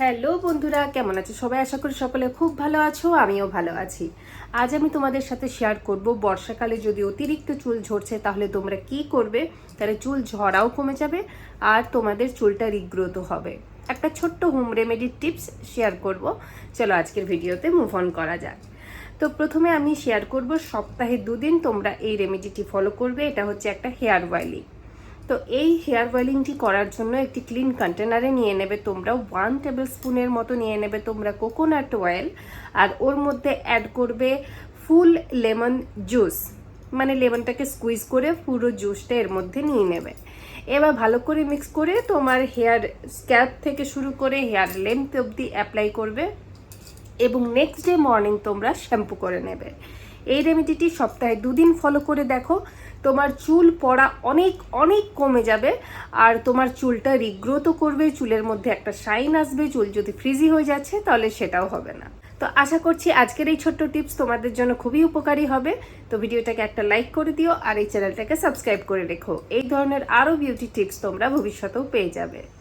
Hello বন্ধুরা, কেমন আছো? সবাই আশা করি সকলে খুব ভালো আছো, আমিও ভালো আছি। আজ আমি তোমাদের সাথে শেয়ার করব বর্ষাকালে যদি অতিরিক্ত চুল ঝরছে তাহলে তোমরা কি করবে? তাহলে চুল ঝরাও কমে যাবে আর তোমাদের চুলটা রিগ্রোথ হবে। একটা ছোট্ট হোম রেমেডির টিপস শেয়ার করব। চলো আজকের ভিডিওতে মুভ অন করা যাক। তো প্রথমে আমি শেয়ার করব সপ্তাহে দুদিন তোমরা এই রেমেডিটি ফলো করবে, এটা হচ্ছে একটা হেয়ার অয়েলিং তো এই হেয়ার অয়েলিংটি করার জন্য একটি ক্লিন কন্টেনারে নিয়ে নেবে তোমরা। ওয়ান টেবিল স্পুনের মতো নিয়ে নেবে তোমরা কোকোনাট অয়েল আর ওর মধ্যে অ্যাড করবে ফুল লেমন জুস মানে লেমনটাকে স্কুইজ করে পুরো জুসটা এর মধ্যে নিয়ে নেবে। এবার ভালো করে মিক্স করে তোমার হেয়ার স্ক্যাল্প থেকে শুরু করে হেয়ার লেন্থ অবধি অ্যাপ্লাই করবে। এবং নেক্সট ডে মর্নিং তোমরা শ্যাম্পু করে নেবে। এই রেমেডিটি সপ্তাহে দুদিন ফলো করে দেখো। তোমার চুল পড়া অনেক অনেক কমে যাবে আর তোমার চুলটা রিগ্রোথও করবে, চুলের মধ্যে একটা শাইন আসবে, চুল যদি ফ্রিজি হয়ে যাচ্ছে তাহলে সেটাও হবে না। তো আশা করছি আজকের এই ছোট্ট টিপস তোমাদের জন্য খুবই উপকারী হবে। তো ভিডিওটাকে একটা লাইক করে দিও আর এই চ্যানেলটাকে সাবস্ক্রাইব করে রেখো। এই ধরনের আরও বিউটি টিপস তোমরা ভবিষ্যতেও পেয়ে যাবে।